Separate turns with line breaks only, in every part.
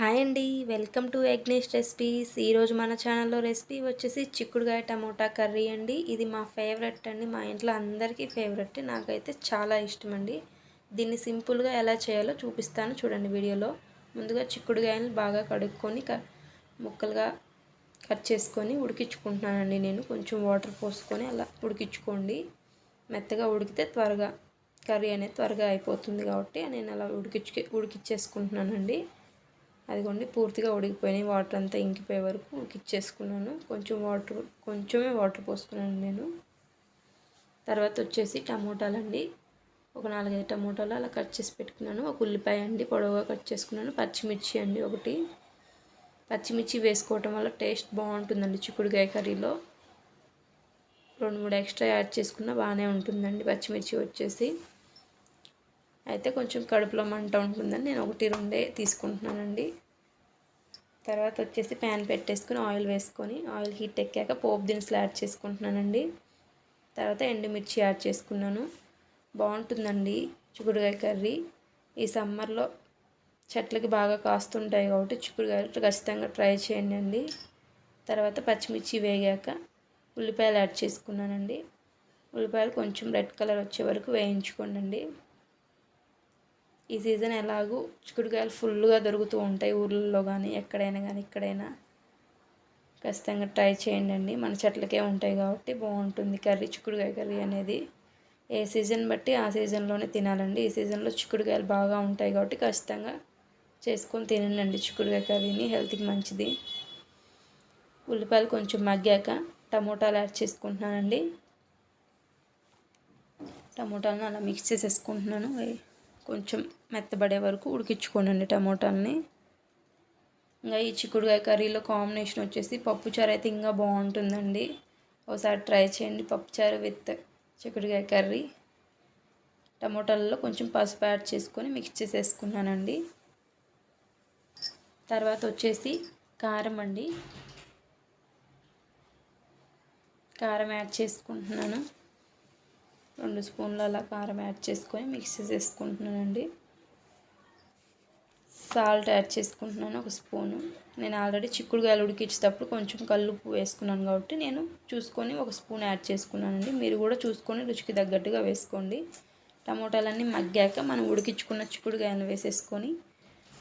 Hi అండి. Welcome to Egnesh recipes. ఈరోజు మన ఛానల్లో రెసిపీ వచ్చేసి చిక్కుడుగాయ టమోటా కర్రీ అండి. ఇది మా ఫేవరెట్ అండి. మా ఇంట్లో అందరికీ ఫేవరెట్. నాకైతే చాలా ఇష్టం అండి. దీన్ని సింపుల్గా ఎలా చేయాలో చూపిస్తాను చూడండి వీడియోలో. ముందుగా చిక్కుడుగాయలు బాగా కడుక్కొని ముక్కలుగా కట్ చేసుకొని ఉడికించుకుంటున్నానండి నేను. కొంచెం వాటర్ పోసుకొని అలా ఉడికించుకోండి. మెత్తగా ఉడికితే త్వరగా కర్రీ అనేది త్వరగా అయిపోతుంది కాబట్టి నేను అలా ఉడికించు ఉడికిచ్చేసుకుంటున్నానండి. అదిగోండి పూర్తిగా ఉడికిపోయినాయి. వాటర్ అంతా ఇంకిపోయే వరకు ఉడికిచ్చేసుకున్నాను. కొంచెం వాటర్ కొంచెమే వాటర్ పోసుకున్నాను నేను. తర్వాత వచ్చేసి టమోటాలండి. ఒక నాలుగైదు టమోటాలు అలా కట్ చేసి పెట్టుకున్నాను. ఒక ఉల్లిపాయ అండి పొడవుగా కట్ చేసుకున్నాను. పచ్చిమిర్చి అండి ఒకటి. పచ్చిమిర్చి వేసుకోవటం వల్ల టేస్ట్ బాగుంటుందండి చిక్కుడుకాయ కర్రీలో. రెండు మూడు ఎక్స్ట్రా యాడ్ చేసుకున్నా బాగానే ఉంటుందండి పచ్చిమిర్చి వచ్చేసి. అయితే కొంచెం కడుపులో మంట ఉంటుందని నేను ఒకటి రెండే తీసుకుంటున్నానండి. తర్వాత వచ్చేసి ప్యాన్ పెట్టేసుకుని ఆయిల్ వేసుకొని ఆయిల్ హీట్ ఎక్కాక పోపు దినుసులు యాడ్ చేసుకుంటున్నానండి. తర్వాత ఎండుమిర్చి యాడ్ చేసుకున్నాను. బాగుంటుందండి చిక్కుడుకాయ కర్రీ. ఈ సమ్మర్లో చెట్లకి బాగా కాస్తుంటాయి కాబట్టి చిక్కుడుకాయలు ఖచ్చితంగా ట్రై చేయండి అండి. తర్వాత పచ్చిమిర్చి వేగాక ఉల్లిపాయలు యాడ్ చేసుకున్నానండి. ఉల్లిపాయలు కొంచెం రెడ్ కలర్ వచ్చే వరకు వేయించుకోండి ఈ సీజన్ ఎలాగూ చిక్కుడుకాయలు ఫుల్గా దొరుకుతూ ఉంటాయి ఊర్లలో కానీ ఎక్కడైనా కానీ ఇక్కడైనా. ఖచ్చితంగా ట్రై చేయండి అండి. మన చెట్లకే ఉంటాయి కాబట్టి బాగుంటుంది కర్రీ చిక్కుడుకాయ కర్రీ అనేది. ఏ సీజన్ బట్టి ఆ సీజన్లోనే తినాలండి. ఈ సీజన్లో చిక్కుడుకాయలు బాగా ఉంటాయి కాబట్టి ఖచ్చితంగా చేసుకొని తినండి చిక్కుడుకాయ కర్రీని. హెల్త్కి మంచిది. ఉల్లిపాయలు కొంచెం మగ్గాక టమోటాలు యాడ్ చేసుకుంటున్నానండి. టమోటాలను అలా మిక్స్ చేసేసుకుంటున్నాను. కొంచెం మెత్తబడే వరకు ఉడికించుకోనండి టమోటాలని. ఇంకా ఈ చిక్కుడుకాయ కర్రీలో కాంబినేషన్ వచ్చేసి పప్పుచారు అయితే ఇంకా బాగుంటుందండి. ఒకసారి ట్రై చేయండి పప్పుచారు విత్ చిక్కుడుకాయ కర్రీ. టమోటాలలో కొంచెం పసుపు యాడ్ చేసుకొని మిక్స్ చేసేసుకున్నానండి. తర్వాత వచ్చేసి కారం అండి. కారం యాడ్ చేసుకుంటున్నాను. రెండు స్పూన్లు అలా కారం యాడ్ చేసుకొని మిక్స్ చేసేసుకుంటున్నానండి సాల్ట్ యాడ్ చేసుకుంటున్నాను ఒక స్పూను. నేను ఆల్రెడీ చిక్కుడుగాయలు ఉడికించేటప్పుడు కొంచెం కల్లుప్పు వేసుకున్నాను కాబట్టి నేను చూసుకొని ఒక స్పూన్ యాడ్ చేసుకున్నానండి. మీరు కూడా చూసుకొని రుచికి తగ్గట్టుగా వేసుకోండి. టమోటాలన్నీ మగ్గాక మనం ఉడికించుకున్న చిక్కుడుగాయలు వేసేసుకొని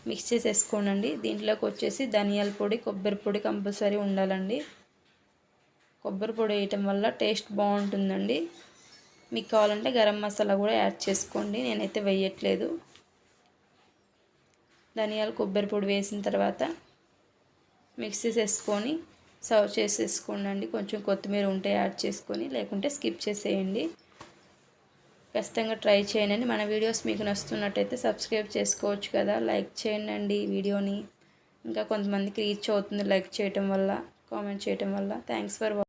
మిక్స్ చేసేసుకోనండి. దీంట్లోకి వచ్చేసి ధనియాల పొడి కొబ్బరి పొడి కంపల్సరీ ఉండాలండి. కొబ్బరి పొడి వేయటం వల్ల టేస్ట్ బాగుంటుందండి. మీకు కావాలంటే గరం మసాలా కూడా యాడ్ చేసుకోండి. నేనైతే వేయట్లేదు. ధనియాలు కొబ్బరి పొడి వేసిన తర్వాత మిక్సీ చేసుకొని సర్వ్ చేసేసుకోండి కొంచెం కొత్తిమీర ఉంటే యాడ్ చేసుకొని లేకుంటే స్కిప్ చేసేయండి. ఖచ్చితంగా ట్రై చేయండి. మన వీడియోస్ మీకు నచ్చుతున్నట్టయితే సబ్స్క్రైబ్ చేసుకోవచ్చు కదా. లైక్ చేయండి వీడియోని. ఇంకా కొంతమందికి రీచ్ అవుతుంది లైక్ చేయటం వల్ల కామెంట్ చేయటం వల్ల. Thanks for